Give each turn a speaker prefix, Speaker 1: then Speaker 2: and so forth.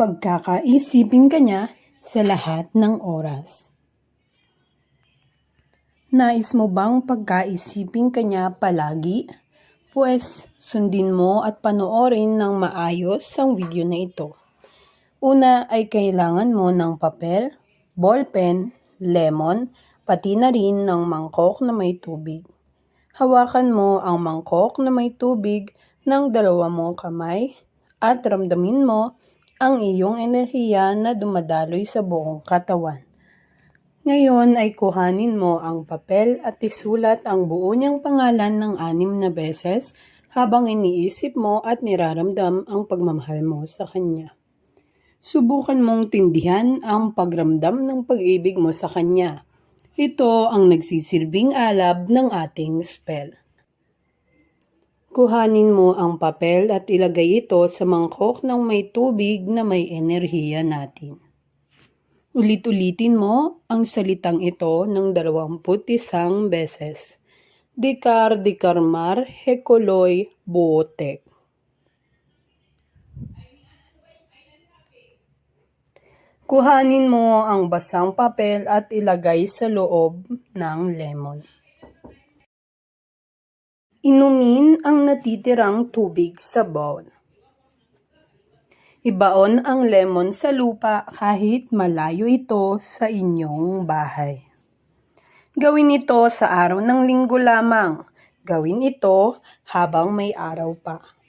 Speaker 1: pagkakaisipin ka niya sa lahat ng oras. Nais mo bang pagkaisipin ka niya palagi? Pues, sundin mo at panoorin ng maayos ang video na ito. Una ay kailangan mo ng papel, ballpen, lemon, pati na rin ng mangkok na may tubig. Hawakan mo ang mangkok na may tubig ng dalawa mong kamay at ramdamin mo ang iyong enerhiya na dumadaloy sa buong katawan. Ngayon ay kuhanin mo ang papel at isulat ang buo niyang pangalan ng anim na beses habang iniisip mo at niraramdam ang pagmamahal mo sa kanya. Subukan mong tindihan ang pagramdam ng pag-ibig mo sa kanya. Ito ang nagsisilbing alab ng ating spell. Kuhanin mo ang papel at ilagay ito sa mangkok ng may tubig na may enerhiya natin. Ulit-ulitin mo ang salitang ito ng 21 beses. Dikar dikarmar hekoloy buotek. Kuhanin mo ang basang papel at ilagay sa loob ng lemon. Inumin ang natitirang tubig sa bowl. Ibaon ang lemon sa lupa kahit malayo ito sa inyong bahay. Gawin ito sa araw ng linggo lamang. Gawin ito habang may araw pa.